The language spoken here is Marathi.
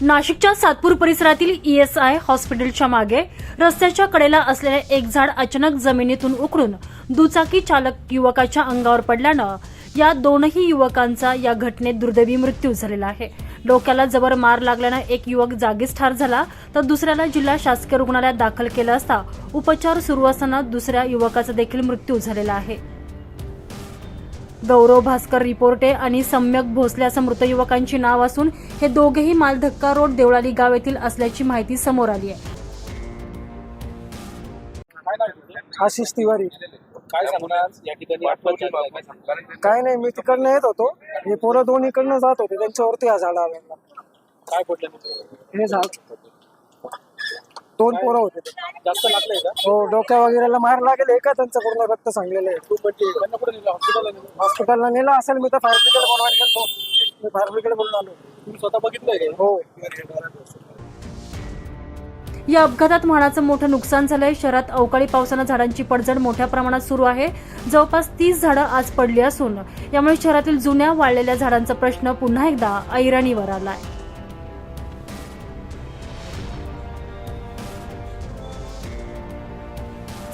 नाशिकच्या सातपूर परिसरातील ईएसआय हॉस्पिटलच्या मागे रस्त्याच्या कडेला असलेले एक झाड अचानक जमिनीतून उकळून दुचाकी चालक युवकाच्या अंगावर पडल्यानं या दोनही युवकांचा या घटनेत दुर्दैवी मृत्यू झालेला आहे. डोक्याला जबर मार लागल्यानं एक युवक जागीच ठार झाला तर दुसऱ्याला जिल्हा शासकीय रुग्णालयात दाखल केलं असता उपचार सुरू असताना दुसऱ्या युवकाचा देखील मृत्यू झालेला आहे. गौरव भास्कर रिपोर्टे आणि सम्यक भोसले असं मृत युवकांची नाव असून हे दोघेही मालधक्का रोड देवळाली गाव येथील असल्याची माहिती समोर आली आहे. आशिष तिवारी. काय सांगणार या ठिकाणी आठवण काय सांगणार काय नाही मी तिकडनं येत होतो. हे पोरं दोन इकडनं जात होते त्यांच्यावरती हा झाड आला काय पडलं हे झाड. दोन पोरं होते. ते. जास्त लागलंय का? हो डोक्या वगैरेला मार लागेल. एका त्यांचं पूर्ण रक्त सांगलेलं आहे. त्यांना कुठे नेलं? हॉस्पिटलला नेलं? हॉस्पिटलला नेलं. असेल मी तर फायर ब्रिगेड बोलवायला गेलो मी फायर ब्रिगेड बोलून आलो तुम्ही स्वतः बघितलंय का हो. या अपघातात मानाचं मोठं नुकसान झालंय. शहरात अवकाळी पावसानं झाडांची पडझड मोठ्या प्रमाणात सुरू आहे. जवळपास तीस झाडं आज पडली असून यामुळे शहरातील जुन्या वाळलेल्या झाडांचा प्रश्न पुन्हा एकदा ऐरणीवर आलाय.